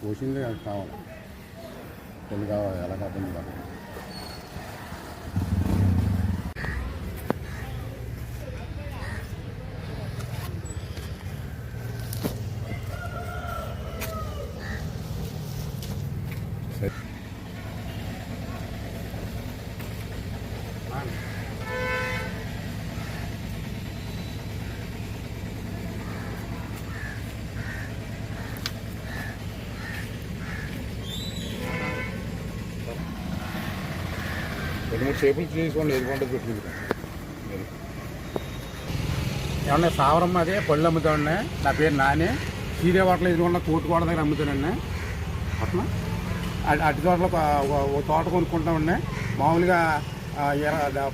కోసింది అది కావాలి పెళ్ళి కావాలి ఎలా కాకుండా కాదు. సరే. రెండు మూడు చేపలు తీసుకోండి ఏది పంట ఏమన్నా సావరం అదే పళ్ళు అమ్ముతామండి నా పేరు నాని. సీరే వాటలు ఎదురుకున్న కోటుకోడ దగ్గర అమ్ముతానండి అట్లా? అటు అటు తోటలో ఒక తోట కొనుక్కుంటామండి మామూలుగా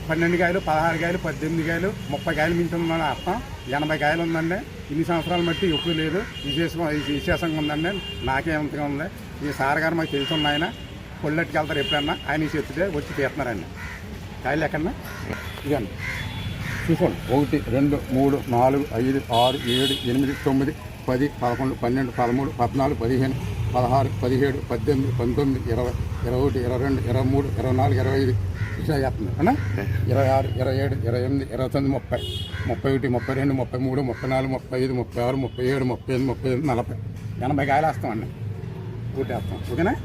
పన్నెండు కాయలు పదహారు కాయలు పద్దెనిమిది కాయలు ముప్పై కాయలు మించి ఉందని అర్థం? ఎనభై కాయలు ఉందండి ఇన్ని సంవత్సరాలు బట్టి ఎక్కువ లేదు. విశేషం విశేషంగా ఉందండి నాకేమంతగా ఉంది. ఈ సార్ గారు మాకు తెలిసి కొల్లెట్కి వెళ్తారు ఎప్పుడన్నా ఆయన చెప్తే వచ్చి తీస్తున్నారండి కాయలు ఎక్కడన్నా ఇదండి చూసుకోండి. ఒకటి రెండు మూడు నాలుగు ఐదు ఆరు ఏడు ఎనిమిది తొమ్మిది పది పదకొండు పన్నెండు పదమూడు పద్నాలుగు పదిహేను పదహారు పదిహేడు పద్దెనిమిది పంతొమ్మిది ఇరవై ఇరవై ఒకటి ఇరవై రెండు ఇరవై మూడు ఇరవై నాలుగు ఇరవై ఐదు ఇట్లా చేస్తుంది అన్నా? ఇరవై ఆరు ఇరవై ఏడు ఇరవై ఎనిమిది ఇరవై తొమ్మిది ముప్పై. ముప్పై ఒకటి ముప్పై రెండు ముప్పై మూడు ముప్పై నాలుగు ముప్పై ఐదు ముప్పై ఆరు ముప్పై ఏడు ముప్పై ఎనిమిది ముప్పై ఎనిమిది నలభై. ఎనభై కాయలు వేస్తామండి ఊటి వేస్తాం ఓకేనా?